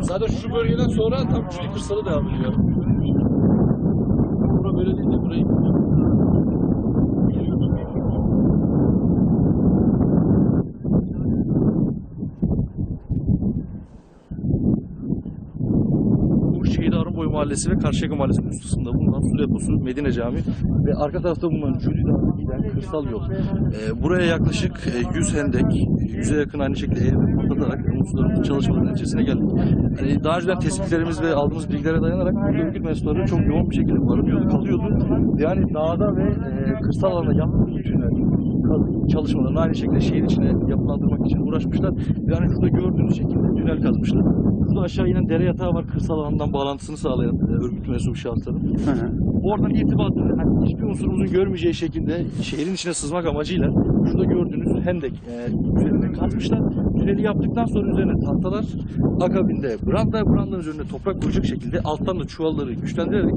Zaten şu bölgeden sonra tam Küçük Kırsal'a devam ediyor. Bura böyle değil de burayı Bu Şehit Arınboy Mahallesi ve Karşıyaka Mahallesi'nin üstünde bulunan su deposu Medine Camii ve arka tarafta bulunan Cüdü Dağı'na kırsal yol. Ee, buraya yaklaşık e, 100 hendek, 100'e yakın aynı şekilde eğri patlatarak uluslararası çalışmaların neticesine geldik. Yani daha önceden tespitlerimiz ve aldığımız bilgilere dayanarak burada örgüt mensupları çok yoğun bir şekilde barınıyordu, kalıyordu. Yani dağda ve e, kırsal alanda tünel kazı çalışmalarını aynı şekilde şehir içine yapılandırmak için uğraşmışlar. Yani şurada gördüğünüz şekilde tünel kazmışlar. Şurada aşağı inen dere yatağı var kırsal alandan bağlantısını sağlayan e, örgüt mensubu şahısların. Oradan irtibatını hani hiçbir unsurumuzun görmeyeceği şekilde şehrin içine sızmak amacıyla şurada gördüğünüz hendek e, üzerine kazmışlar. Tüneli yaptıktan sonra üzerine tahtalar, akabinde branda, brandanın üzerine toprak koyacak şekilde alttan da çuvalları güçlendirerek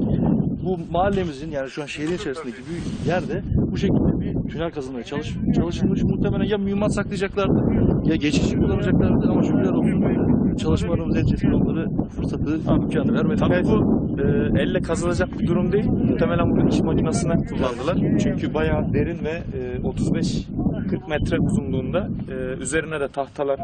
bu mahallemizin yani şu an şehrin içerisindeki bir yerde bu şekilde bir tünel kazılmaya çalış, çalışılmış. Muhtemelen ya mühimmat saklayacaklardı ya geçici kullanacaklardı ama şükürler olsun çalışmalarımız neticesinde onları fırsatı, imkanı vermedi. Tabii bu e, elle kazılacak bir durum değil. Muhtemelen bunu iş makinesine kullandılar. Çünkü bayağı derin ve e, 35-40 metre uzunluğunda e, üzerine de tahtalar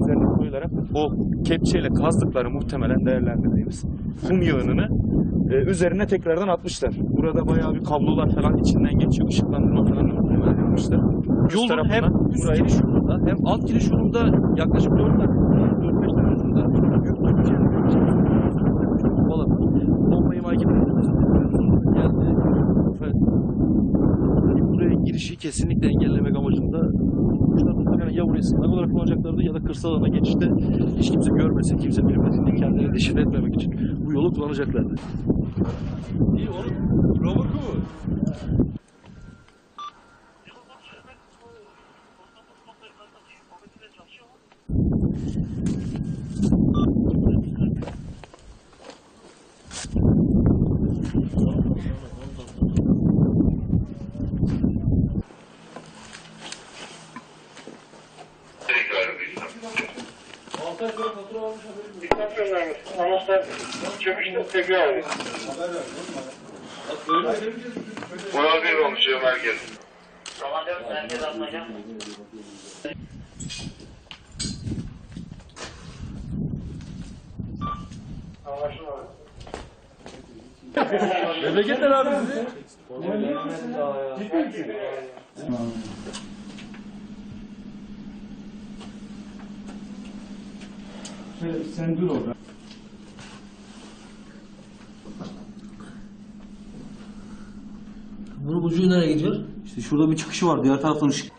üzerine koyularak o kepçeyle kazdıkları muhtemelen değerlendirdiğimiz kum yığınını e, üzerine tekrardan atmışlar. Burada bayağı bir kablolar falan içinden geçiyor. Işıklandırma falan da muhtemelen yapmışlar. Yolun hem üst giriş yolunda hem alt giriş yolunda yaklaşık 4 dakika, 4-5 dakika arasında büyük bir şey çok balık. Bomba imha ekipleri geldi. Ve buraya girişi kesinlikle engellemek amacında muhtemelen ya burayı sınır olarak kullanacaklardı ya da kırsal alana geçişte hiç kimse görmesin, kimse bilmesin diye kendilerini deşifre etmemek için bu yolu kullanacaklardı. İyi onun robotu mu? Anonslar çöküşte tekrar alıyor. Murat Bey konuşuyor merkez. Ramazan merkez atmaca. Anlaşılmadı. Memleketler abi sizi. Bunun ucu nereye gidiyor? İşte şurada bir çıkışı var. Diğer taraftan ışık